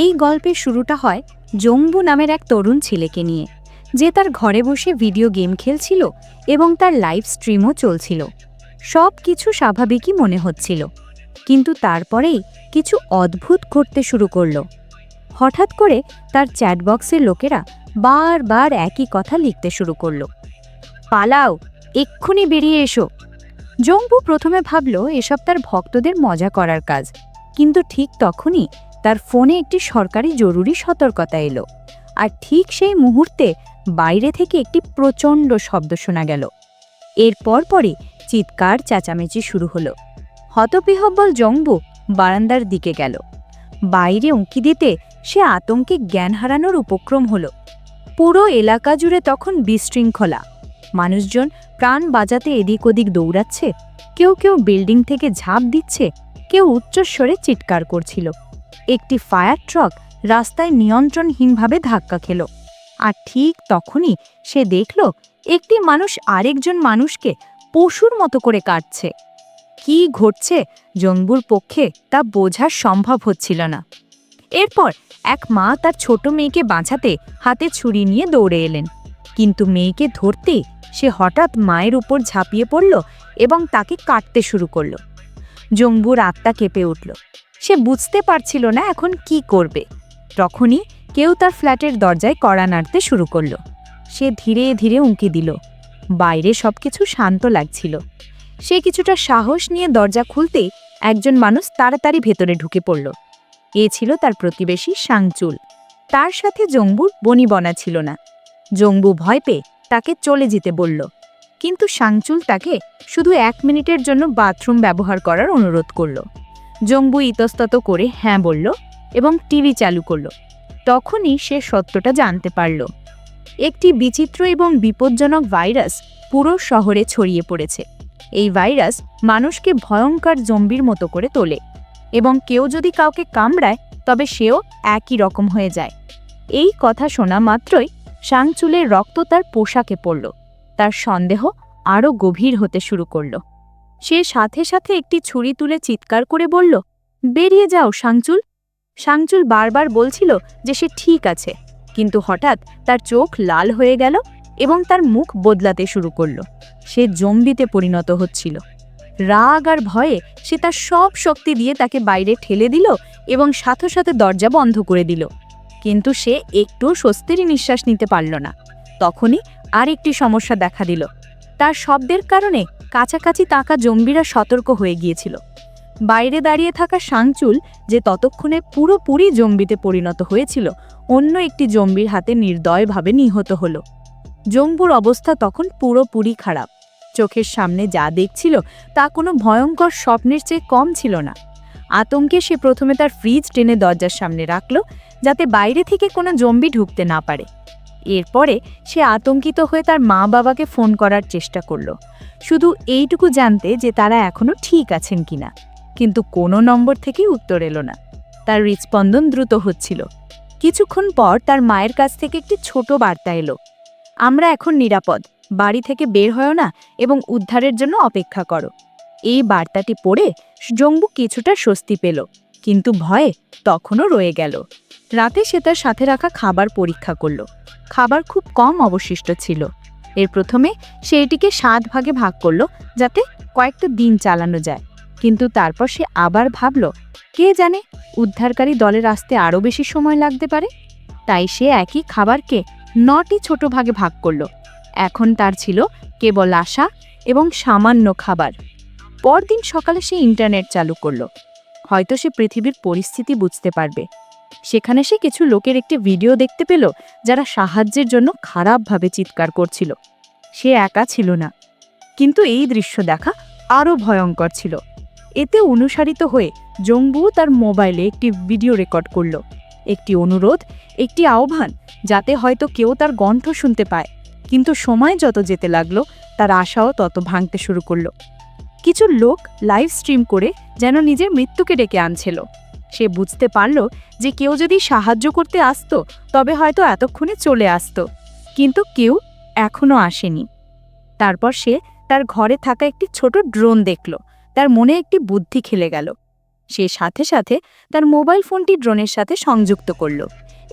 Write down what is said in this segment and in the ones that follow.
এই গল্পের শুরুটা হয় জম্বু নামের এক তরুণ ছেলেকে নিয়ে, যে তার ঘরে বসে ভিডিও গেম খেলছিল এবং তার লাইভ স্ট্রিমও চলছিল। সব কিছু স্বাভাবিকই মনে হচ্ছিল, কিন্তু তারপরেই কিছু অদ্ভুত ঘটতে শুরু করল। হঠাৎ করে তার চ্যাটবক্সের লোকেরা বারবার একই কথা লিখতে শুরু করল। পালাও, এক্ষুনি বেরিয়ে এসো। জম্বু প্রথমে ভাবল, এসব তার ভক্তদের মজা করার কাজ, কিন্তু ঠিক তখনই তার ফোনে একটি সরকারি জরুরি সতর্কতা এলো। আর ঠিক সেই মুহূর্তে বাইরে থেকে একটি প্রচণ্ড শব্দ শোনা গেল। এর পরপরই চিৎকার চেঁচামেচি শুরু হলো। হতবিহব্বল জম্বু বারান্দার দিকে গেল। বাইরে উঁকি দিতে সে আতঙ্কে জ্ঞান হারানোর উপক্রম হলো। পুরো এলাকা জুড়ে তখন বিশৃঙ্খলা। মানুষজন প্রাণ বাজাতে এদিক ওদিক দৌড়াচ্ছে। কেউ কেউ বিল্ডিং থেকে ঝাঁপ দিচ্ছে। কেউ উচ্চস্বরে চিৎকার করছিল। একটি ফায়ার ট্রাক রাস্তায় নিয়ন্ত্রণহীনভাবে ধাক্কা খেল। আর ঠিক তখনই সে দেখল একটি মানুষ আরেকজন মানুষকে পশুর মতো করে কাটছে। কি ঘটছে জম্বুর পক্ষে তা বোঝা সম্ভব হচ্ছিল না। এরপর এক মা তার ছোট মেয়েকে বাঁচাতে হাতে ছুরি নিয়ে দৌড়ে এলেন। কিন্তু মেয়েকে ধরতেই সে হঠাৎ মায়ের উপর ঝাঁপিয়ে পড়ল এবং তাকে কাটতে শুরু করল। জম্বুর আত্মা কেঁপে উঠল। সে বুঝতে পারছিল না এখন কি করবে। তখনই কেউ তার ফ্ল্যাটের দরজায় কড়া নাড়তে শুরু করল। সে ধীরে ধীরে উঁকি দিল। বাইরে সব কিছু শান্ত লাগছিল। সে কিছুটা সাহস নিয়ে দরজা খুলতেই একজন মানুষ তাড়াতাড়ি ভেতরে ঢুকে পড়ল। এ ছিল তার প্রতিবেশী সাংচুল তার সাথে জম্বুর বনিবনা ছিল না। জম্বু ভয় পেয়ে তাকে চলে যেতে বলল। কিন্তু সাংচুল তাকে শুধু এক মিনিটের জন্য বাথরুম ব্যবহার করার অনুরোধ করল। জম্বু ইতস্তত করে হ্যাঁ বলল এবং টিভি চালু করল। তখনই সে সত্যটা জানতে পারল। একটি বিচিত্র এবং বিপজ্জনক ভাইরাস পুরো শহরে ছড়িয়ে পড়েছে। এই ভাইরাস মানুষকে ভয়ঙ্কর জম্বির মতো করে তোলে এবং কেউ যদি কাউকে কামড়ায়, তবে সেও একই রকম হয়ে যায়। এই কথা শোনা মাত্রই সাংচুলের রক্ত তার পোশাকে পড়ল। তার সন্দেহ আরও গভীর হতে শুরু করল। সে সাথে সাথে একটি ছুরি তুলে চিৎকার করে বলল, বেরিয়ে যাও, সাংচুল। সাংচুল বারবার বলছিল যে সে ঠিক আছে, কিন্তু হঠাৎ তার চোখ লাল হয়ে গেল এবং তার মুখ বদলাতে শুরু করল। সে জম্বিতে পরিণত হচ্ছিল। রাগ আর ভয়ে সে তার সব শক্তি দিয়ে তাকে বাইরে ঠেলে দিল এবং সাথে সাথে দরজা বন্ধ করে দিল। কিন্তু সে একটু স্বস্তিরই নিঃশ্বাস নিতে পারল না। তখনই আরেকটি সমস্যা দেখা দিল। তার শব্দের কারণে কাছাকাছি তাকা জম্বিরা সতর্ক হয়ে গিয়েছিল। বাইরে দাঁড়িয়ে থাকা সাংচুল যে ততক্ষণে পুরোপুরি জম্বিতে পরিণত হয়েছিল, অন্য একটি জম্বির হাতে নির্দয়ভাবে নিহত হল। জম্বুর অবস্থা তখন পুরোপুরি খারাপ। চোখের সামনে যা দেখছিল, তা কোনো ভয়ঙ্কর স্বপ্নের চেয়ে কম ছিল না। আতঙ্কে সে প্রথমে তার ফ্রিজ টেনে দরজার সামনে রাখল, যাতে বাইরে থেকে কোনো জম্বি ঢুকতে না পারে। এরপরে সে আতঙ্কিত হয়ে তার মা বাবাকে ফোন করার চেষ্টা করল। শুধু এইটুকু জানতে যে তারা এখনও ঠিক আছেন কিনা। কিন্তু কোনো নম্বর থেকেই উত্তর এলো না। তার হৃৎস্পন্দন দ্রুত হচ্ছিল। কিছুক্ষণ পর তার মায়ের কাছ থেকে একটি ছোট বার্তা এলো। আমরা এখন নিরাপদ। বাড়ি থেকে বের হয় না এবং উদ্ধারের জন্য অপেক্ষা করো। এই বার্তাটি পড়ে জম্বু কিছুটা স্বস্তি পেল, কিন্তু ভয়ে তখনও রয়ে গেল। রাতে সে তার সাথে রাখা খাবার পরীক্ষা করল। খাবার খুব কম অবশিষ্ট ছিল। এর প্রথমে সে এটিকে সাত ভাগে ভাগ করল, যাতে কয়েকটা দিন চালানো যায়। কিন্তু তারপর সে আবার ভাবল, কে জানে, উদ্ধারকারী দলের আসতে আরও বেশি সময় লাগতে পারে? তাই সে একই খাবারকে নটি ছোট ভাগে ভাগ করল। এখন তার ছিল কেবল আশা এবং সামান্য খাবার। পরদিন সকালে সে ইন্টারনেট চালু করল। হয়তো সে পৃথিবীর পরিস্থিতি বুঝতে পারবে। সেখানে সে কিছু লোকের একটি ভিডিও দেখতে পেল, যারা সাহায্যের জন্য খারাপভাবে চিৎকার করছিল। সে একা ছিল না। কিন্তু এই দৃশ্য দেখা আরও ভয়ঙ্কর ছিল। এতে অনুসারিত হয়ে জম্বু তার মোবাইলে একটি ভিডিও রেকর্ড করল। একটি অনুরোধ, একটি আহ্বান, যাতে হয়তো কেউ তার কণ্ঠ শুনতে পায়। কিন্তু সময় যত যেতে লাগল, তার আশাও তত ভাঙতে শুরু করল। কিছু লোক লাইভ স্ট্রিম করে যেন নিজের মৃত্যুকে ডেকে আনছিল। সে বুঝতে পারল যে কেউ যদি সাহায্য করতে আসতো, তবে হয়তো এতক্ষণে চলে আসতো। কিন্তু কেউ এখনও আসেনি। তারপর সে তার ঘরে থাকা একটি ছোট ড্রোন দেখল। তার মনে একটি বুদ্ধি খেলে গেল। সে সাথে সাথে তার মোবাইল ফোনটি ড্রোনের সাথে সংযুক্ত করল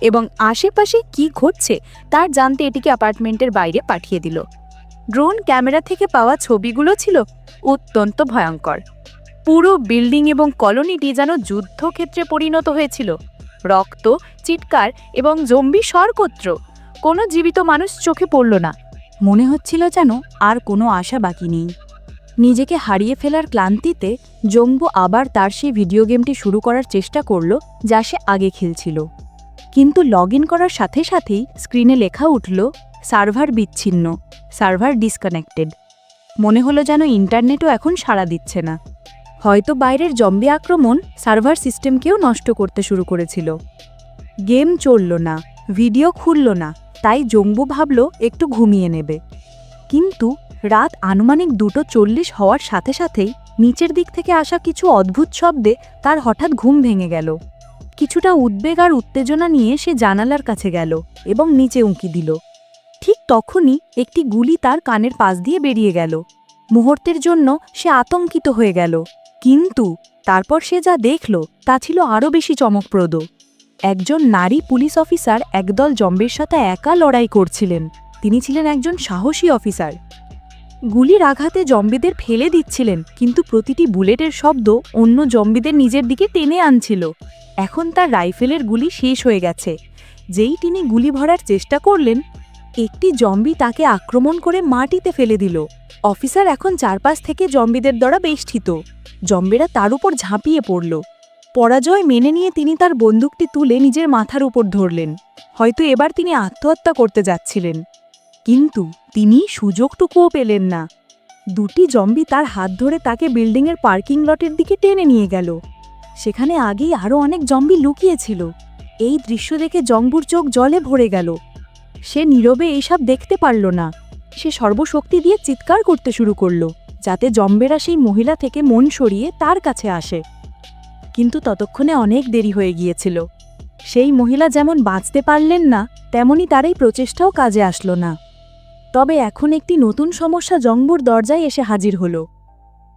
এবং আশেপাশে কি ঘটছে তার জানতে এটিকে অ্যাপার্টমেন্টের বাইরে পাঠিয়ে দিল। ড্রোন ক্যামেরা থেকে পাওয়া ছবিগুলো ছিল অত্যন্ত ভয়ঙ্কর। পুরো বিল্ডিং এবং কলোনিটি যেন যুদ্ধক্ষেত্রে পরিণত হয়েছিল। রক্ত, চিৎকার এবং জম্বি সরকত্র। কোনো জীবিত মানুষ চোখে পড়ল না। মনে হচ্ছিল যেন আর কোনো আশা বাকি নেই। নিজেকে হারিয়ে ফেলার ক্লান্তিতে জম্বু আবার তার সেই ভিডিও গেমটি শুরু করার চেষ্টা করল, যা সে আগে খেলছিল। কিন্তু লগ করার সাথে সাথেই স্ক্রিনে লেখা উঠল, সার্ভার বিচ্ছিন্ন, সার্ভার ডিসকানেক্টেড। মনে হলো যেন ইন্টারনেটও এখন সাড়া দিচ্ছে না। হয়তো বাইরের জম্বি আক্রমণ সার্ভার সিস্টেমকেও নষ্ট করতে শুরু করেছিল। গেম চলল না, ভিডিও খুলল না, তাই জম্বু ভাবল একটু ঘুমিয়ে নেবে। কিন্তু রাত আনুমানিক দুটো চল্লিশ হওয়ার সাথে সাথেই নিচের দিক থেকে আসা কিছু অদ্ভুত শব্দে তার হঠাৎ ঘুম ভেঙে গেল। কিছুটা উদ্বেগ আর উত্তেজনা নিয়ে সে জানালার কাছে গেল এবং নিচে উঁকি দিল। ঠিক তখনই একটি গুলি তার কানের পাশ দিয়ে বেরিয়ে গেল। মুহূর্তের জন্য সে আতঙ্কিত হয়ে গেল। কিন্তু তারপর সে যা দেখল তা ছিল আরও বেশি চমকপ্রদ। একজন নারী পুলিশ অফিসার একদল জম্বির সাথে একা লড়াই করছিলেন। তিনি ছিলেন একজন সাহসী অফিসার। গুলির আঘাতে জম্বিদের ফেলে দিচ্ছিলেন, কিন্তু প্রতিটি বুলেটের শব্দ অন্য জম্বিদের নিজের দিকে টেনে আনছিল। এখন তার রাইফেলের গুলি শেষ হয়ে গেছে। যেই তিনি গুলি ভরার চেষ্টা করলেন একটি জম্বি তাকে আক্রমণ করে মাটিতে ফেলে দিল। অফিসার এখন চারপাশ থেকে জম্বিদের দ্বারা বেষ্টিত। জম্বিরা তার উপর ঝাঁপিয়ে পড়ল। পরাজয় মেনে নিয়ে তিনি তার বন্দুকটি তুলে নিজের মাথার উপর ধরলেন। হয়তো এবার তিনি আত্মহত্যা করতে যাচ্ছিলেন। কিন্তু তিনি সুযোগটুকুও পেলেন না। দুটি জম্বি তার হাত ধরে তাকে বিল্ডিংয়ের পার্কিং লটের দিকে টেনে নিয়ে গেল। সেখানে আগেই আরও অনেক জম্বি লুকিয়েছিল। এই দৃশ্য দেখে জম্বুর চোখ জলে ভরে গেল। সে নীরবে এইসব দেখতে পারল না। সে সর্বশক্তি দিয়ে চিৎকার করতে শুরু করল, যাতে জম্বেরা সেই মহিলা থেকে মন সরিয়ে তার কাছে আসে। কিন্তু ততক্ষণে অনেক দেরি হয়ে গিয়েছিল। সেই মহিলা যেমন বাঁচতে পারলেন না, তেমনি তার এই প্রচেষ্টাও কাজে আসলো না। তবে এখন একটি নতুন সমস্যা জম্বুর দরজায় এসে হাজির হল।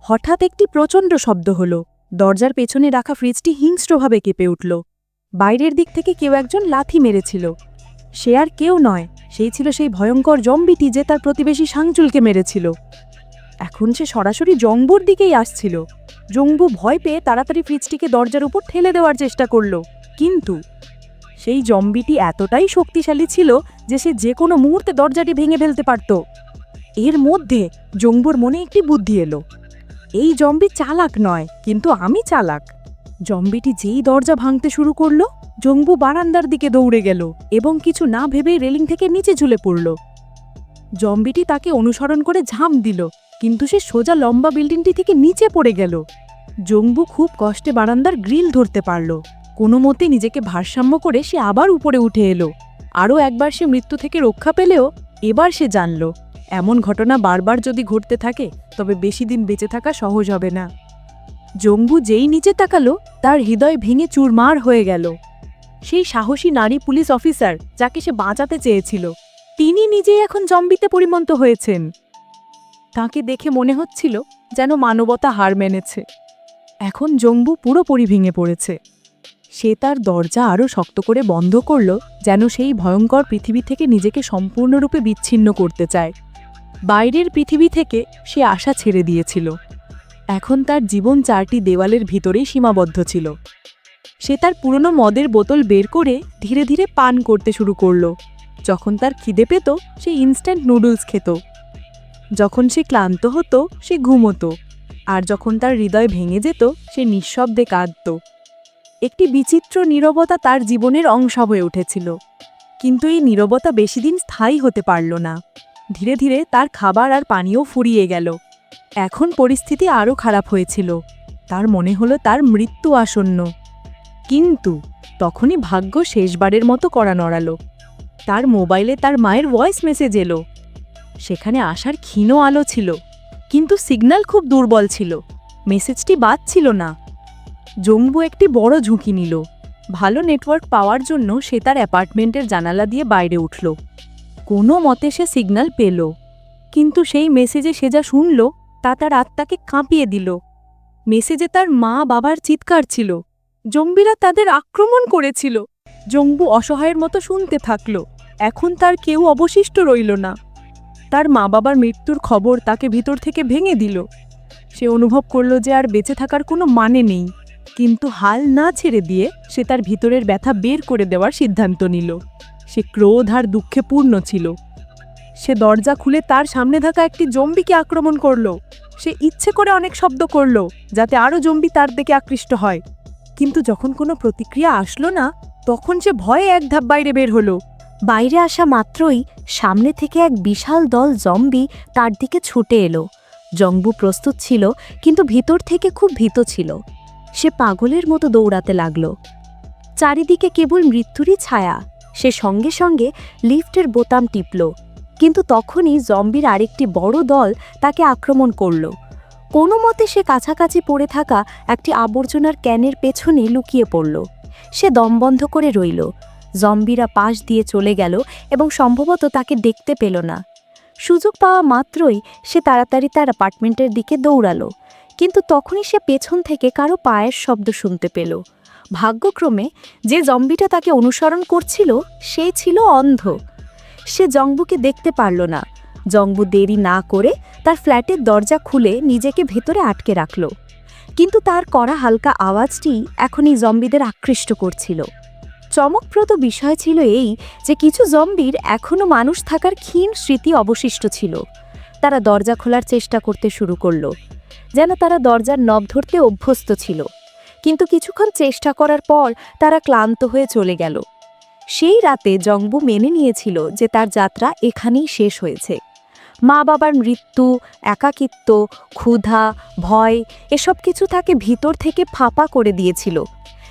হঠাৎ একটি প্রচণ্ড শব্দ হল। দরজার পেছনে রাখা ফ্রিজটি হিংস্রভাবে কেঁপে উঠল। বাইরের দিক থেকে কেউ একজন লাথি মেরেছিল। সে আর কেউ নয়, সেই ছিল সেই ভয়ঙ্কর জম্বিটি যে তার প্রতিবেশী সাংচুলকে মেরেছিল। এখন সে সরাসরি জম্বুর দিকেই আসছিল। জম্বু ভয় পেয়ে তাড়াতাড়ি ফ্রিজটিকে দরজার উপর ঠেলে দেওয়ার চেষ্টা করল। কিন্তু সেই জম্বিটি এতটাই শক্তিশালী ছিল যে সে যে কোনো মুহূর্তে দরজাটি ভেঙে ফেলতে পারত। এর মধ্যে জম্বুর মনে একটি বুদ্ধি এলো। এই জম্বি চালাক নয়, কিন্তু আমি চালাক। জম্বিটি যেই দরজা ভাঙতে শুরু করল জম্বু বারান্দার দিকে দৌড়ে গেল এবং কিছু না ভেবেই রেলিং থেকে নিচে ঝুলে পড়ল। জম্বিটি তাকে অনুসরণ করে ঝাঁপ দিল, কিন্তু সে সোজা লম্বা বিল্ডিংটি থেকে নিচে পড়ে গেল। জম্বু খুব কষ্টে বারান্দার গ্রিল ধরতে পারল। কোনো মতে নিজেকে ভারসাম্য করে সে আবার উপরে উঠে এলো। আরও একবার সে মৃত্যু থেকে রক্ষা পেলেও এবার সে জানল, এমন ঘটনা বারবার যদি ঘটতে থাকে, তবে বেশি দিন বেঁচে থাকা সহজ হবে না। জম্বু যেই নিচে তাকালো, তার হৃদয় ভেঙে চুরমার হয়ে গেল। সেই সাহসী নারী পুলিশ অফিসার, যাকে সে বাঁচাতে চেয়েছিল, তিনি নিজেই এখন জম্বিতে পরিমন্ত হয়েছেন। তাকে দেখে মনে হচ্ছিল যেন মানবতা হার মেনেছে। এখন জম্বু পুরোপুরি ভেঙে পড়েছে। সে তার দরজা আরও শক্ত করে বন্ধ করল, যেন সেই ভয়ঙ্কর পৃথিবী থেকে নিজেকে সম্পূর্ণরূপে বিচ্ছিন্ন করতে চায়। বাইরের পৃথিবী থেকে সে আশা ছেড়ে দিয়েছিল। এখন তার জীবন চারটি দেওয়ালের ভিতরেই সীমাবদ্ধ ছিল। সে তার পুরনো মদের বোতল বের করে ধীরে ধীরে পান করতে শুরু করল। যখন তার খিদে পেত, সে ইনস্ট্যান্ট নুডলস খেত। যখন সে ক্লান্ত হতো, সে ঘুমোতো। আর যখন তার হৃদয় ভেঙে যেত, সে নিঃশব্দে কাঁদত। একটি বিচিত্র নীরবতা তার জীবনের অংশ হয়ে উঠেছিল। কিন্তু এই নীরবতা বেশি দিন স্থায়ী হতে পারল না। ধীরে ধীরে তার খাবার আর পানীয় ফুরিয়ে গেল। এখন পরিস্থিতি আরও খারাপ হয়েছিল। তার মনে হলো তার মৃত্যু আসন্ন। কিন্তু তখনই ভাগ্য শেষবারের মতো করা নড়ালো। তার মোবাইলে তার মায়ের ভয়েস মেসেজ এলো। সেখানে আসার ক্ষীণ আলো ছিল, কিন্তু সিগন্যাল খুব দুর্বল ছিল। মেসেজটি বাজছিল না। জম্বু একটি বড় ঝুঁকি নিল। ভালো নেটওয়ার্ক পাওয়ার জন্য সে তার অ্যাপার্টমেন্টের জানালা দিয়ে বাইরে উঠল। কোনো মতে সে সিগন্যাল পেল। কিন্তু সেই মেসেজে সে যা শুনল তা তার আত্মাকে কাঁপিয়ে দিল। মেসেজে তার মা বাবার চিৎকার ছিল। জম্বিরা তাদের আক্রমণ করেছিল। জম্বু অসহায়ের মতো শুনতে থাকল। এখন তার কেউ অবশিষ্ট রইল না। তার মা বাবার মৃত্যুর খবর তাকে ভিতর থেকে ভেঙে দিল। সে অনুভব করল যে আর বেঁচে থাকার কোনো মানে নেই। কিন্তু হাল না ছেড়ে দিয়ে সে তার ভিতরের ব্যথা বের করে দেওয়ার সিদ্ধান্ত নিল। সে ক্রোধ আর দুঃখে পূর্ণ ছিল। সে দরজা খুলে তার সামনে থাকা একটি জম্বিকে আক্রমণ করল। সে ইচ্ছে করে অনেক শব্দ করল, যাতে আরও জম্বি তার দিকে আকৃষ্ট হয়। কিন্তু যখন কোনো প্রতিক্রিয়া আসলো না, তখন সে ভয়ে এক ধাপ বাইরে বের হলো। বাইরে আসা মাত্রই সামনে থেকে এক বিশাল দল জম্বি তার দিকে ছুটে এলো। জম্বু প্রস্তুত ছিল, কিন্তু ভিতর থেকে খুব ভীত ছিল। সে পাগলের মতো দৌড়াতে লাগল। চারিদিকে কেবল মৃত্যুরই ছায়া। সে সঙ্গে সঙ্গে লিফটের বোতাম টিপল। কিন্তু তখনই জম্বির আরেকটি বড় দল তাকে আক্রমণ করল। কোনো মতে সে কাছাকাছি পড়ে থাকা একটি আবর্জনার ক্যানের পেছনে লুকিয়ে পড়ল। সে দম বন্ধ করে রইল। জম্বিরা পাশ দিয়ে চলে গেল এবং সম্ভবত তাকে দেখতে পেল না। সুযোগ পাওয়া মাত্রই সে তাড়াতাড়ি তার অ্যাপার্টমেন্টের দিকে দৌড়ালো। কিন্তু তখনই সে পেছন থেকে কারও পায়ের শব্দ শুনতে পেল। ভাগ্যক্রমে যে জম্বিটা তাকে অনুসরণ করছিল, সে ছিল অন্ধ। সে জংবুকে দেখতে পারল না। জংবু দেরি না করে তার ফ্ল্যাটের দরজা খুলে নিজেকে ভেতরে আটকে রাখল। কিন্তু তার করা হালকা আওয়াজটি এখনই জম্বিদের আকৃষ্ট করছিল। চমকপ্রদ বিষয় ছিল এই যে কিছু জম্বির এখনও মানুষ থাকার ক্ষীণ স্মৃতি অবশিষ্ট ছিল। তারা দরজা খোলার চেষ্টা করতে শুরু করল, যেন তারা দরজার নব ধরতে অভ্যস্ত ছিল। কিন্তু কিছুক্ষণ চেষ্টা করার পর তারা ক্লান্ত হয়ে চলে গেল। সেই রাতে জংবু মেনে নিয়েছিল যে তার যাত্রা এখানেই শেষ হয়েছে। মা বাবার মৃত্যু, একাকিত্ব, ক্ষুধা, ভয়, এসব কিছু তাকে ভিতর থেকে ফাঁপা করে দিয়েছিল।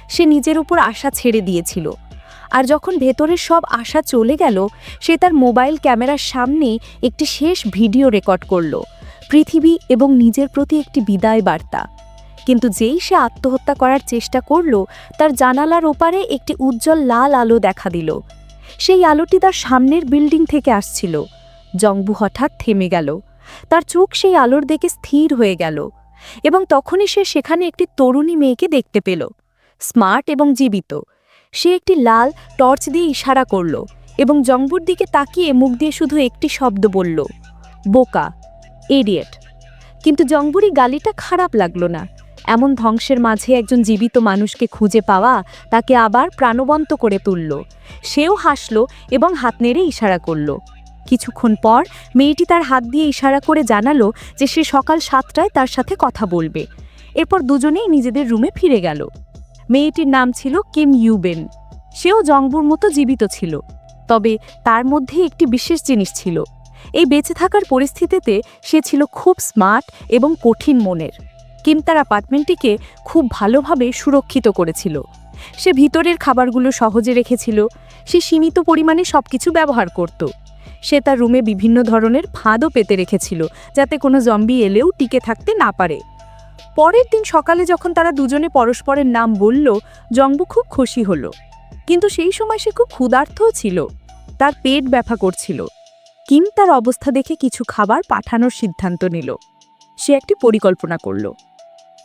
সে নিজের উপর আশা ছেড়ে দিয়েছিল। আর যখন ভেতরের সব আশা চলে গেল, সে তার মোবাইল ক্যামেরার সামনে একটি শেষ ভিডিও রেকর্ড করল। পৃথিবী এবং নিজের প্রতি একটি বিদায় বার্তা। কিন্তু যেই সে আত্মহত্যা করার চেষ্টা করল, তার জানালার ওপারে একটি উজ্জ্বল লাল আলো দেখা দিল। সেই আলোটি তার সামনের বিল্ডিং থেকে আসছিল। জংবু হঠাৎ থেমে গেল। তার চোখ সেই আলোর দিকে স্থির হয়ে গেল এবং তখনই সে সেখানে একটি তরুণী মেয়েকে দেখতে পেল। স্মার্ট এবং জীবিত। সে একটি লাল টর্চ দিয়ে ইশারা করল এবং জংবুর দিকে তাকিয়ে মুখ দিয়ে শুধু একটি শব্দ বলল, বোকা, এডিয়েট। কিন্তু জংবুরি গালিটা খারাপ লাগল না। এমন ধ্বংসের মাঝে একজন জীবিত মানুষকে খুঁজে পাওয়া তাকে আবার প্রাণবন্ত করে তুলল। সেও হাসল এবং হাত নেড়ে ইশারা করল। কিছুক্ষণ পর মেয়েটি তার হাত দিয়ে ইশারা করে জানালো যে সে সকাল সাতটায় তার সাথে কথা বলবে। এরপর দুজনেই নিজেদের রুমে ফিরে গেল। মেয়েটির নাম ছিল কিম ইউবেন। সেও জংবুর মতো জীবিত ছিল। তবে তার মধ্যে একটি বিশেষ জিনিস ছিল। এই বেঁচে থাকার পরিস্থিতিতে সে ছিল খুব স্মার্ট এবং কঠিন মনের। কিম তার অ্যাপার্টমেন্টটিকে খুব ভালোভাবে সুরক্ষিত করেছিল। সে ভিতরের খাবারগুলো সহজে রেখেছিল, সে সীমিত পরিমাণে সব কিছু ব্যবহার করত। সে তার রুমে বিভিন্ন ধরনের ফাঁদও পেতে রেখেছিল, যাতে কোনো জম্বি এলেও টিকে থাকতে না পারে। পরের দিন সকালে যখন তারা দুজনে পরস্পরের নাম বলল, জংবু খুব খুশি হলো। কিন্তু সেই সময় সে খুব ক্ষুধার্তও ছিল। তার পেট ব্যথা করছিল। কিম তার অবস্থা দেখে কিছু খাবার পাঠানোর সিদ্ধান্ত নিল। সে একটি পরিকল্পনা করল।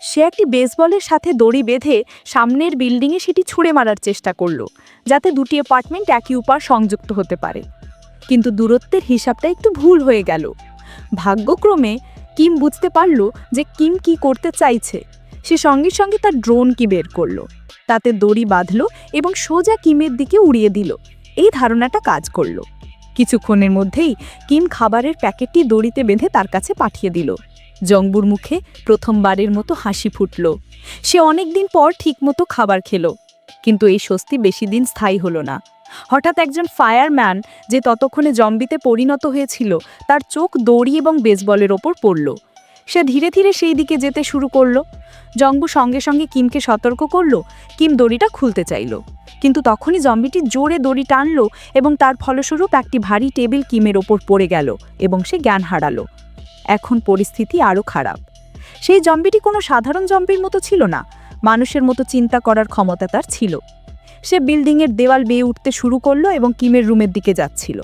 সে একটি বেসবলের সাথে দড়ি বেঁধে সামনের বিল্ডিংয়ে সেটি ছুঁড়ে মারার চেষ্টা করল, যাতে দুটি অ্যাপার্টমেন্ট একই উপার সংযুক্ত হতে পারে। কিন্তু দূরত্বের হিসাবটা একটু ভুল হয়ে গেল। ভাগ্যক্রমে কিম বুঝতে পারল যে কিম কি করতে চাইছে। সে সঙ্গে সঙ্গে তার ড্রোন কি বের করল। তাতে দড়ি বাঁধল এবং সোজা কিমের দিকে উড়িয়ে দিল। এই ধারণাটা কাজ করল। কিছুক্ষণের মধ্যেই কিম খাবারের প্যাকেটটি দড়িতে বেঁধে তার কাছে পাঠিয়ে দিল। জংবুর মুখে প্রথমবারের মতো হাসি ফুটল। সে অনেক দিন পর ঠিকমতো খাবার খেলো, কিন্তু এই স্বস্তি বেশি দিন স্থায়ী হলো না। হঠাৎ একজন ফায়ারম্যান যে ততক্ষণে জম্বিতে পরিণত হয়েছিল, তার চোখ দড়ি এবং বেসবলের ওপর পড়ল। সে ধীরে ধীরে সেই দিকে যেতে শুরু করল। জম্বু সঙ্গে সঙ্গে কিমকে সতর্ক করল, কিম দড়িটা খুলতে চাইল। কিন্তু তখনই জম্বিটি জোরে দড়ি টানল এবং তার ফলস্বরূপ একটি ভারী টেবিল কিমের ওপর পড়ে গেল এবং সে জ্ঞান হারালো। এখন পরিস্থিতি আরও খারাপ। সেই জম্বিটি কোনো সাধারণ জম্বির মতো ছিল না, মানুষের মতো চিন্তা করার ক্ষমতা তার ছিল। সে বিল্ডিংয়ের দেওয়াল বেয়ে উঠতে শুরু করল এবং কিমের রুমের দিকে যাচ্ছিল।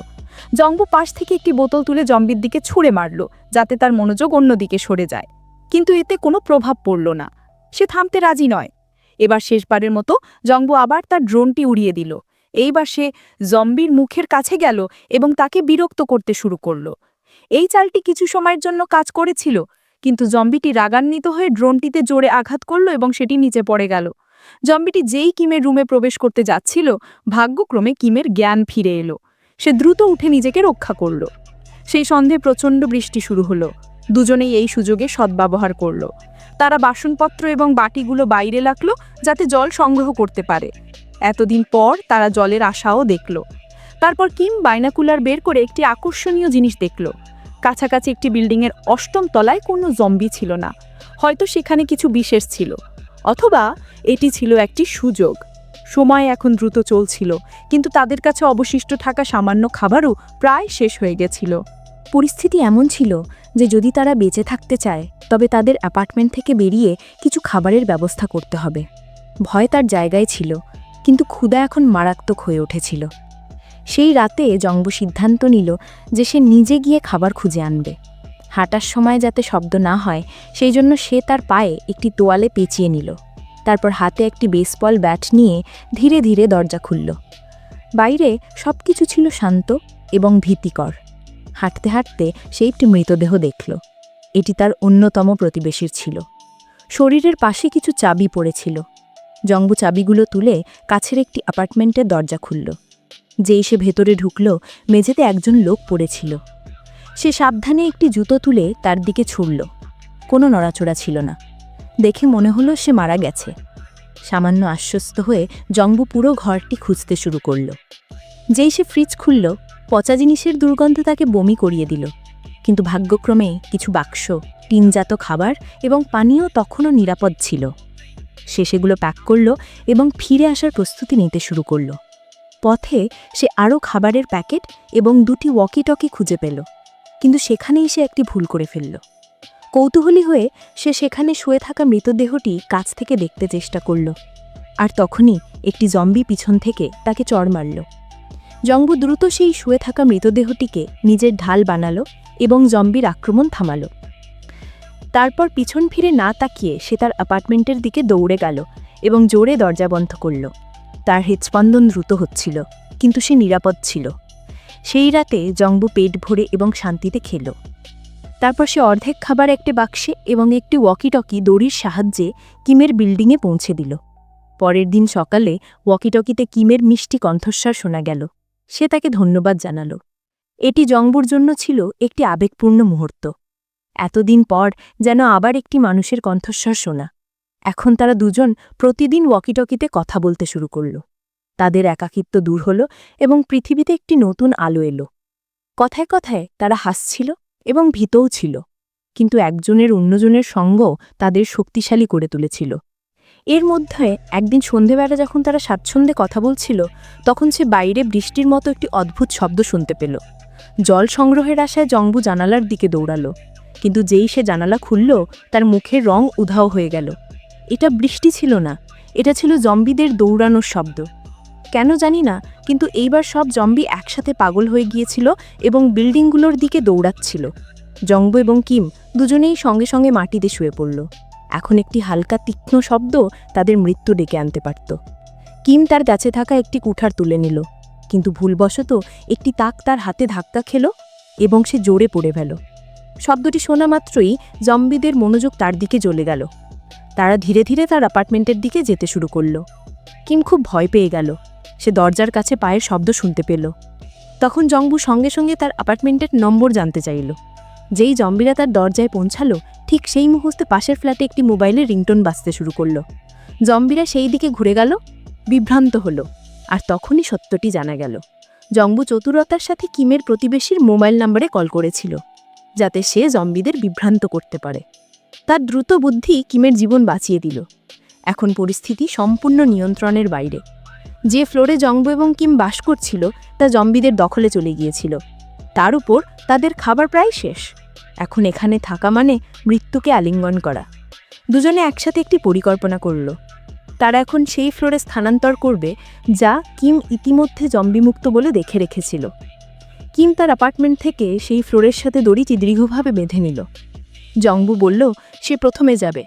জম্বু পাশ থেকে একটি বোতল তুলে জম্বির দিকে ছুঁড়ে মারল, যাতে তার মনোযোগ অন্যদিকে সরে যায়। কিন্তু এতে কোনো প্রভাব পড়ল না। সে থামতে রাজি নয়। এবার শেষবারের মতো জংবু আবার তার ড্রোনটি উড়িয়ে দিল। এইবার সে জম্বির মুখের কাছে গেল এবং তাকে বিরক্ত করতে শুরু করল। এই চালটি কিছু সময়ের জন্য কাজ করেছিল, কিন্তু জম্বিটি রাগান্বিত হয়ে ড্রোনটিতে জোরে আঘাত করল এবং সেটি নিচে পড়ে গেল। জম্বিটি যেই কিমের রুমে প্রবেশ করতে যাচ্ছিল, ভাগ্যক্রমে কিমের জ্ঞান ফিরে এলো। সে দ্রুত উঠে নিজেকে রক্ষা করল। সেই সন্ধে প্রচণ্ড বৃষ্টি শুরু হলো। দুজনেই এই সুযোগে সদ্ব্যবহার করল। তারা বাসনপত্র এবং বাটিগুলো বাইরে লাগল যাতে জল সংগ্রহ করতে পারে। এতদিন পর তারা জলের আশাও দেখল। তারপর কিম বাইনাকুলার বের করে একটি আকর্ষণীয় জিনিস দেখল। কাছাকাছি একটি বিল্ডিংয়ের অষ্টম তলায় কোনো জম্বি ছিল না। হয়তো সেখানে কিছু বিশেষ ছিল, অথবা এটি ছিল একটি সুযোগ। সময় এখন দ্রুত চলছিল, কিন্তু তাদের কাছে অবশিষ্ট থাকা সামান্য খাবারও প্রায় শেষ হয়ে গেছিল। পরিস্থিতি এমন ছিল যে যদি তারা বেঁচে থাকতে চায়, তবে তাদের অ্যাপার্টমেন্ট থেকে বেরিয়ে কিছু খাবারের ব্যবস্থা করতে হবে। ভয় তার জায়গায় ছিল, কিন্তু ক্ষুধা এখন মারাত্মক হয়ে উঠেছিল। সেই রাতে জঙ্গ সিদ্ধান্ত নিল যে সে নিজে গিয়ে খাবার খুঁজে আনবে। হাঁটার সময় যাতে শব্দ না হয়, সেই জন্য সে তার পায়ে একটি তোয়ালে পেঁচিয়ে নিল। তারপর হাতে একটি বেসবল ব্যাট নিয়ে ধীরে ধীরে দরজা খুলল। বাইরে সব কিছু ছিল শান্ত এবং ভীতিকর। হাঁটতে হাঁটতে সে একটি মৃতদেহ দেখল। এটি তার অন্যতম প্রতিবেশীর ছিল। শরীরের পাশে কিছু চাবি পড়েছিল। জম্বু চাবিগুলো তুলে কাছের একটি অ্যাপার্টমেন্টের দরজা খুলল। যেই সে ভেতরে ঢুকল, মেঝেতে একজন লোক পড়েছিল। সে সাবধানে একটি জুতো তুলে তার দিকে ছুড়ল। কোনো নড়াচড়া ছিল না। দেখে মনে হলো সে মারা গেছে। সামান্য আশ্বস্ত হয়ে জম্বু পুরো ঘরটি খুঁজতে শুরু করল। যেই সে ফ্রিজ খুলল, পচা জিনিসের দুর্গন্ধ তাকে বমি করিয়ে দিল। কিন্তু ভাগ্যক্রমে কিছু বাক্স টিনজাত খাবার এবং পানীয় তখনও নিরাপদ ছিল। সে সেগুলো প্যাক করল এবং ফিরে আসার প্রস্তুতি নিতে শুরু করল। পথে সে আরও খাবারের প্যাকেট এবং দুটি ওয়াকি টকি খুঁজে পেল, কিন্তু সেখানেই সে একটি ভুল করে ফেলল। কৌতূহলী হয়ে সে সেখানে শুয়ে থাকা মৃতদেহটি কাছ থেকে দেখতে চেষ্টা করল, আর তখনই একটি জম্বি পিছন থেকে তাকে চড় মারল। জম্বু দ্রুত সেই শুয়ে থাকা মৃতদেহটিকে নিজের ঢাল বানালো এবং জম্বির আক্রমণ থামালো। তারপর পিছন ফিরে না তাকিয়ে সে তার অ্যাপার্টমেন্টের দিকে দৌড়ে গেল এবং জোরে দরজা বন্ধ করল। তার হৃৎস্পন্দন দ্রুত হচ্ছিল, কিন্তু সে নিরাপদ ছিল। সেই রাতে জম্বু পেট ভরে এবং শান্তিতে খেল। তারপর সে অর্ধেক খাবার একটি বাক্সে এবং একটি ওয়াকিটকি দড়ির সাহায্যে কিমের বিল্ডিংয়ে পৌঁছে দিল। পরের দিন সকালে ওয়াকিটকিতে কিমের মিষ্টি কণ্ঠস্বর শোনা গেল। সে তাকে ধন্যবাদ জানাল। এটি জংবুর জন্য ছিল একটি আবেগপূর্ণ মুহূর্ত। এতদিন পর যেন আবার একটি মানুষের কণ্ঠস্বর শোনা। এখন তারা দুজন প্রতিদিন ওয়াকিটকিতে কথা বলতে শুরু করল। তাদের একাকিত্ব দূর হল এবং পৃথিবীতে একটি নতুন আলো এলো। কথায় কথায় তারা হাসছিল এবং ভীতও ছিল, কিন্তু একজনের অন্যজনের সঙ্গ তাদের শক্তিশালী করে তুলেছিল। এর মধ্যে একদিন সন্ধেবেলা যখন তারা স্বাচ্ছন্দ্যে কথা বলছিল, তখন সে বাইরে বৃষ্টির মতো একটি অদ্ভুত শব্দ শুনতে পেল। জল সংগ্রহের আশায় জংবু জানালার দিকে দৌড়ালো, কিন্তু যেই সে জানালা খুলল, তার মুখের রং উধাও হয়ে গেল। এটা বৃষ্টি ছিল না, এটা ছিল জম্বিদের দৌড়ানোর শব্দ। কেন জানি না, কিন্তু এইবার সব জম্বি একসাথে পাগল হয়ে গিয়েছিল এবং বিল্ডিংগুলোর দিকে দৌড়াচ্ছিল। জঙ্গ এবং কিম দুজনেই সঙ্গে সঙ্গে মাটিতে শুয়ে পড়ল। এখন একটি হালকা তীক্ষ্ণ শব্দ তাদের মৃত্যু ডেকে আনতে পারত। কিম তার গাছে থাকা একটি কুঠার তুলে নিল, কিন্তু ভুলবশত একটি তাক তার হাতে ধাক্কা খেল এবং সে জোরে পড়ে গেল শব্দটি শোনা মাত্রই জম্বিদের মনোযোগ তার দিকে জ্বলে গেল। তারা ধীরে ধীরে তার অ্যাপার্টমেন্টের দিকে যেতে শুরু করল। কিম খুব ভয় পেয়ে গেল। সে দরজার কাছে পায়ের শব্দ শুনতে পেল। তখন জংবু সঙ্গে সঙ্গে তার অ্যাপার্টমেন্টের নম্বর জানতে চাইল। যেই জম্বিরা তার দরজায় পৌঁছালো, ঠিক সেই মুহূর্তে পাশের ফ্ল্যাটে একটি মোবাইলে রিংটোন বাজতে শুরু করল। জম্বিরা সেই দিকে ঘুরে গেল, বিভ্রান্ত হলো, আর তখনই সত্যটি জানা গেল। জম্বু চতুরতার সাথে কিমের প্রতিবেশীর মোবাইল নম্বরে কল করেছিল, যাতে সে জম্বিদের বিভ্রান্ত করতে পারে। তার দ্রুত বুদ্ধি কিমের জীবন বাঁচিয়ে দিল। এখন পরিস্থিতি সম্পূর্ণ নিয়ন্ত্রণের বাইরে। যে ফ্লোরে জংবু এবং কিম বাস করছিল, তা জম্বিদের দখলে চলে গিয়েছিল। তার উপর তাদের খাবার প্রায় শেষ। এখন এখানে থাকা মানে মৃত্যুকে আলিঙ্গন করা। দুজনে একসাথে একটি পরিকল্পনা করল। তারা এখন সেই ফ্লোরে স্থানান্তর করবে, যা কিম ইতিমধ্যে জম্বিমুক্ত বলে দেখে রেখেছিল। কিম তার অ্যাপার্টমেন্ট থেকে সেই ফ্লোরের সাথে দড়িটি দীর্ঘভাবে বেঁধে নিল। জংবু বলল, সে প্রথমে যাবে।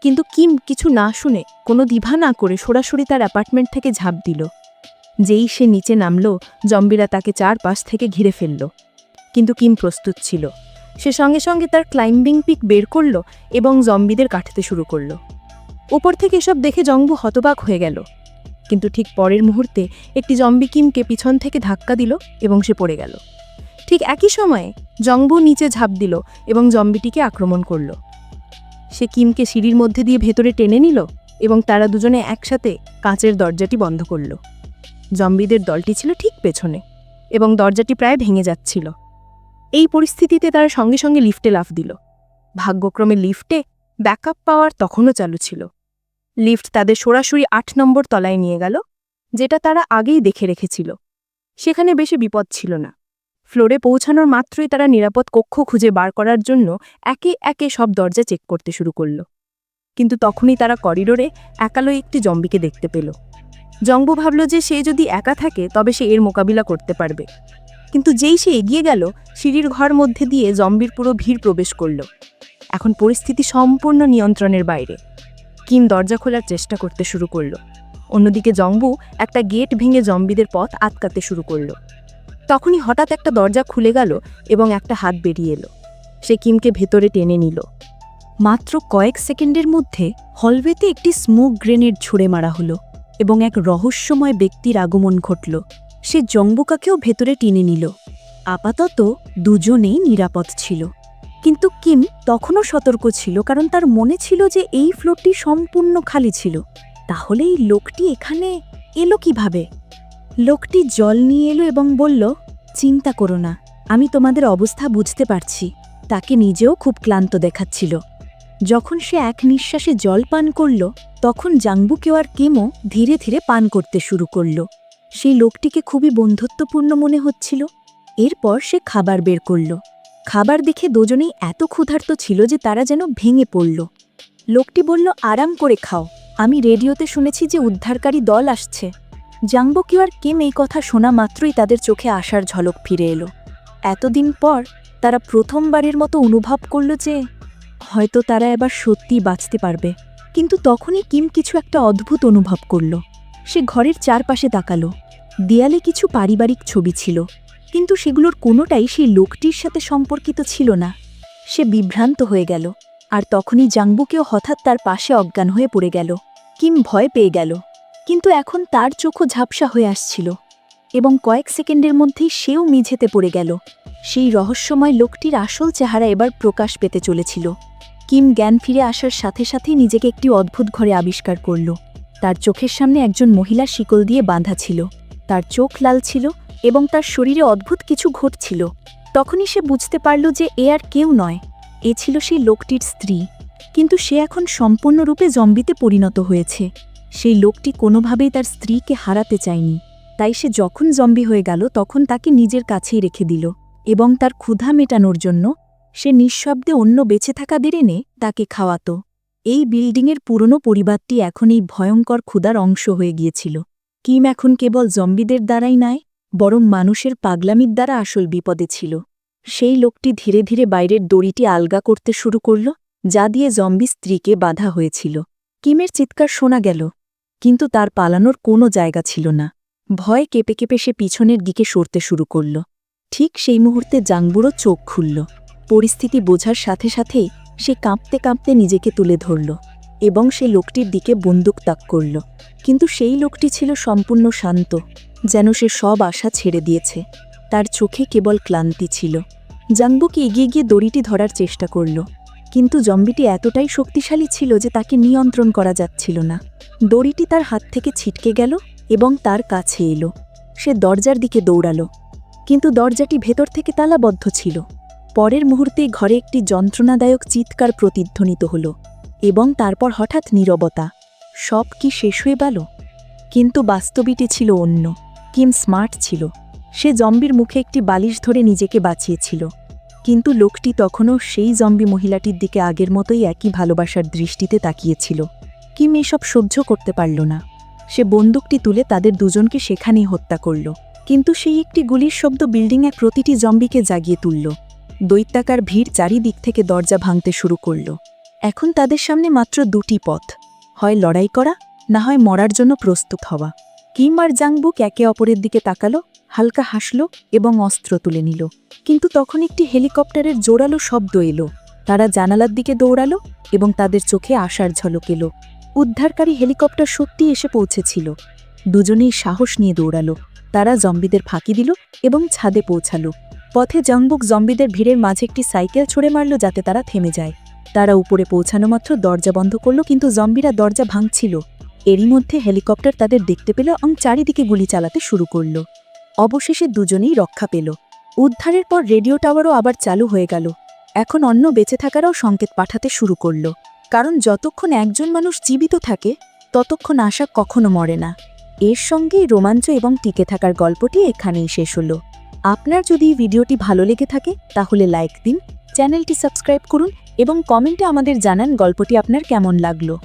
কিন্তু কিম কিছু না শুনে কোনো দিভা না করে সরাসরি তার অ্যাপার্টমেন্ট থেকে ঝাঁপ দিল। যেই সে নিচে নামল, জম্বিরা তাকে চারপাশ থেকে ঘিরে ফেলল। কিন্তু কিম প্রস্তুত ছিল। সে সঙ্গে সঙ্গে তার ক্লাইম্বিং পিক বের করল এবং জম্বিদের কাটতে শুরু করল। ওপর থেকে এসব দেখে জংবু হতবাক হয়ে গেল। কিন্তু ঠিক পরের মুহূর্তে একটি জম্বি কিমকে পিছন থেকে ধাক্কা দিল এবং সে পড়ে গেল। ঠিক একই সময়ে জংবু নিচে ঝাঁপ দিল এবং জম্বিটিকে আক্রমণ করল। সে কিমকে সিঁড়ির মধ্যে দিয়ে ভেতরে টেনে নিল এবং তারা দুজনে একসাথে কাঁচের দরজাটি বন্ধ করল। জম্বিদের দলটি ছিল ঠিক পেছনে এবং দরজাটি প্রায় ভেঙে যাচ্ছিল। এই পরিস্থিতিতে তারা সঙ্গে সঙ্গে লিফটে লাফ দিল। ভাগ্যক্রমে লিফটে ব্যাকআপ পাওয়ার তখনও চালু ছিল। লিফট তাদের সরাসরি আট নম্বর তলায় নিয়ে গেল, যেটা তারা আগেই দেখে রেখেছিল। সেখানে বেশি বিপদ ছিল না। ফ্লোরে পৌঁছানোর মাত্রই তারা নিরাপদ কক্ষ খুঁজে বার করার জন্য একে একে সব দরজা চেক করতে শুরু করল। কিন্তু তখনই তারা করিডোরে একালো একটি জম্বিকে দেখতে পেল। জম্বু ভাবল যে সে যদি একা থাকে, তবে সে এর মোকাবিলা করতে পারবে। কিন্তু যেই সে এগিয়ে গেল, সিঁড়ির ঘর মধ্যে দিয়ে জম্বির পুরো ভিড় প্রবেশ করল। এখন পরিস্থিতি সম্পূর্ণ নিয়ন্ত্রণের বাইরে। কিম দরজা খোলার চেষ্টা করতে শুরু করল। অন্যদিকে জম্বু একটা গেট ভেঙে জম্বিদের পথ আটকাতে শুরু করল। তখনই হঠাৎ একটা দরজা খুলে গেল এবং একটা হাত বেরিয়ে এলো। সে কিমকে ভেতরে টেনে নিল। মাত্র কয়েক সেকেন্ডের মধ্যে হলওয়েতে একটি স্মোক গ্রেনেড ছুড়ে মারা হলো এবং এক রহস্যময় ব্যক্তির আগমন ঘটল। সে জম্বুকাকেও ভেতরে টেনে নিল। আপাতত দুজনেই নিরাপদ ছিল। কিন্তু কিম তখনও সতর্ক ছিল কারণ তার মনে ছিল যে এই ফ্লোরটি সম্পূর্ণ খালি ছিল। তাহলে এই লোকটি এখানে এলো কীভাবে? লোকটি জল নিয়ে এলো এবং বলল, চিন্তা করো না, আমি তোমাদের অবস্থা বুঝতে পারছি। তাকে নিজেও খুব ক্লান্ত দেখাচ্ছিল। যখন সে এক নিঃশ্বাসে জল পান করল, তখন জাংবুকেও আর কেমো ধীরে ধীরে পান করতে শুরু করল। সেই লোকটিকে খুবই বন্ধুত্বপূর্ণ মনে হচ্ছিল। এরপর সে খাবার বের করল। খাবার দেখে দুজনেই এত ক্ষুধার্ত ছিল যে তারা যেন ভেঙে পড়ল। লোকটি বলল, আরাম করে খাও। আমি রেডিওতে শুনেছি যে উদ্ধারকারী দল আসছে। জাংবো আর কিম এই কথা শোনা মাত্রই তাদের চোখে আসার ঝলক ফিরে এলো। এতদিন পর তারা প্রথমবারের মতো অনুভব করল যে হয়তো তারা এবার সত্যি বাঁচতে পারবে। কিন্তু তখনই কিম কিছু একটা অদ্ভুত অনুভব করল। সে ঘরের চারপাশে তাকালো। দেয়ালে কিছু পারিবারিক ছবি ছিল। কিন্তু সেগুলোর কোনোটাই সেই লোকটির সাথে সম্পর্কিত ছিল না। সে বিভ্রান্ত হয়ে গেল। আর তখনই জাংবুকেও হঠাৎ তার পাশে অজ্ঞান হয়ে পড়ে গেল। কিম ভয় পেয়ে গেল। কিন্তু এখন তার চোখও ঝাপসা হয়ে আসছিল এবং কয়েক সেকেন্ডের মধ্যেই সেও মিঝেতে পড়ে গেল। সেই রহস্যময় লোকটির আসল চেহারা এবার প্রকাশ পেতে চলেছিল। কিম জ্ঞান ফিরে আসার সাথে সাথেই নিজেকে একটি অদ্ভুত ঘরে আবিষ্কার করল। তার চোখের সামনে একজন মহিলা শিকল দিয়ে বাঁধা ছিল। তার চোখ লাল ছিল এবং তার শরীরে অদ্ভুত কিছু ঘটছিল। তখনই সে বুঝতে পারল যে এ আর কেউ নয়। এ ছিল সেই লোকটির স্ত্রী। কিন্তু সে এখন সম্পূর্ণরূপে জম্বিতে পরিণত হয়েছে। সেই লোকটি কোনোভাবেই তার স্ত্রীকে হারাতে চায়নি। তাই সে যখন জম্বি হয়ে গেল, তখন তাকে নিজের কাছেই রেখে দিল এবং তার ক্ষুধা মেটানোর জন্য সে নিঃশব্দে অন্য বেঁচে থাকাদের এনে তাকে খাওয়াত। এই বিল্ডিংয়ের পুরনো পরিবারটি এখন এই ভয়ঙ্কর ক্ষুধার অংশ হয়ে গিয়েছিল। কিম এখন কেবল জম্বিদের দ্বারাই নয়, বরং মানুষের পাগলামির দ্বারা আসল বিপদে ছিল। সেই লোকটি ধীরে ধীরে বাইরের দড়িটি আলগা করতে শুরু করল, যা দিয়ে জম্বি স্ত্রীকে বাধা হয়েছিল। কিমের চিৎকার শোনা গেল। কিন্তু তার পালানোর কোনো জায়গা ছিল না। ভয় কেঁপে কেঁপে সে পিছনের দিকে সরতে শুরু করল। ঠিক সেই মুহূর্তে জাংবুড়ো চোখ খুলল। পরিস্থিতি বোঝার সাথে সাথেই সে কাঁপতে কাঁপতে নিজেকে তুলে ধরল এবং সে লোকটির দিকে বন্দুক তাক করল। কিন্তু সেই লোকটি ছিল সম্পূর্ণ শান্ত, যেন সে সব আশা ছেড়ে দিয়েছে। তার চোখে কেবল ক্লান্তি ছিল। জাংবুকে এগিয়ে গিয়ে দড়িটি ধরার চেষ্টা করল। কিন্তু জম্বিটি এতটাই শক্তিশালী ছিল যে তাকে নিয়ন্ত্রণ করা যাচ্ছিল না। দড়িটি তার হাত থেকে ছিটকে গেল এবং তার কাছে এলো। সে দরজার দিকে দৌড়ালো, কিন্তু দরজাটি ভেতর থেকে তালাবদ্ধ ছিল। পরের মুহূর্তে ঘরে একটি যন্ত্রণাদায়ক চিৎকার প্রতিধ্বনিত হল এবং তারপর হঠাৎ নীরবতা। সব কি শেষ হয়ে গেল? কিন্তু বাস্তবিটি ছিল অন্য, কিম স্মার্ট ছিল। সে জম্বির মুখে একটি বালিশ ধরে নিজেকে বাঁচিয়েছিল। কিন্তু লোকটি তখনও সেই জম্বি মহিলাটির দিকে আগের মতোই একই ভালোবাসার দৃষ্টিতে তাকিয়েছিল। কিম এসব সহ্য করতে পারল না। সে বন্দুকটি তুলে তাদের দুজনকে সেখানেই হত্যা করল। কিন্তু সেই একটি গুলির শব্দ বিল্ডিংয়ে প্রতিটি জম্বিকে জাগিয়ে তুলল। দৈত্যাকার ভিড় চারিদিক থেকে দরজা ভাঙতে শুরু করল। এখন তাদের সামনে মাত্র দুটি পথ। হয় লড়াই করা, না হয় মরার জন্য প্রস্তুত হওয়া। কিম আর জাংবুক একে অপরের দিকে তাকালো, হালকা হাসল এবং অস্ত্র তুলে নিল। কিন্তু তখন একটি হেলিকপ্টারের জোরালো শব্দ এলো। তারা জানালার দিকে দৌড়ালো এবং তাদের চোখে আশার ঝলক এলো। উদ্ধারকারী হেলিকপ্টার সত্যি এসে পৌঁছেছিল। দুজনেই সাহস নিয়ে দৌড়ালো। তারা জম্বিদের ফাঁকি দিল এবং ছাদে পৌঁছালো। পথে জংবুক জম্বিদের ভিড়ের মাঝে একটি সাইকেল ছুড়ে মারল যাতে তারা থেমে যায়। তারা উপরে পৌঁছানো মাত্র দরজা বন্ধ করল কিন্তু জম্বিরা দরজা ভাঙছিল। এরই মধ্যে হেলিকপ্টার তাদের দেখতে পেল এবং চারিদিকে গুলি চালাতে শুরু করল। অবশেষে দুজনেই রক্ষা পেল। উদ্ধারের পর রেডিও টাওয়ারও আবার চালু হয়ে গেল। এখন অন্য বেঁচে থাকারাও সংকেত পাঠাতে শুরু করল। কারণ যতক্ষণ একজন মানুষ জীবিত থাকে, ততক্ষণ আশা কখনো মরে না। এর সঙ্গেই রোমাঞ্চ এবং টিকে থাকার গল্পটি এখানেই শেষ হলো। আপনার যদি ভিডিওটি ভালো লেগে থাকে, তাহলে লাইক দিন, চ্যানেলটি সাবস্ক্রাইব করুন এবং কমেন্টে আমাদের জানান গল্পটি আপনার কেমন লাগল।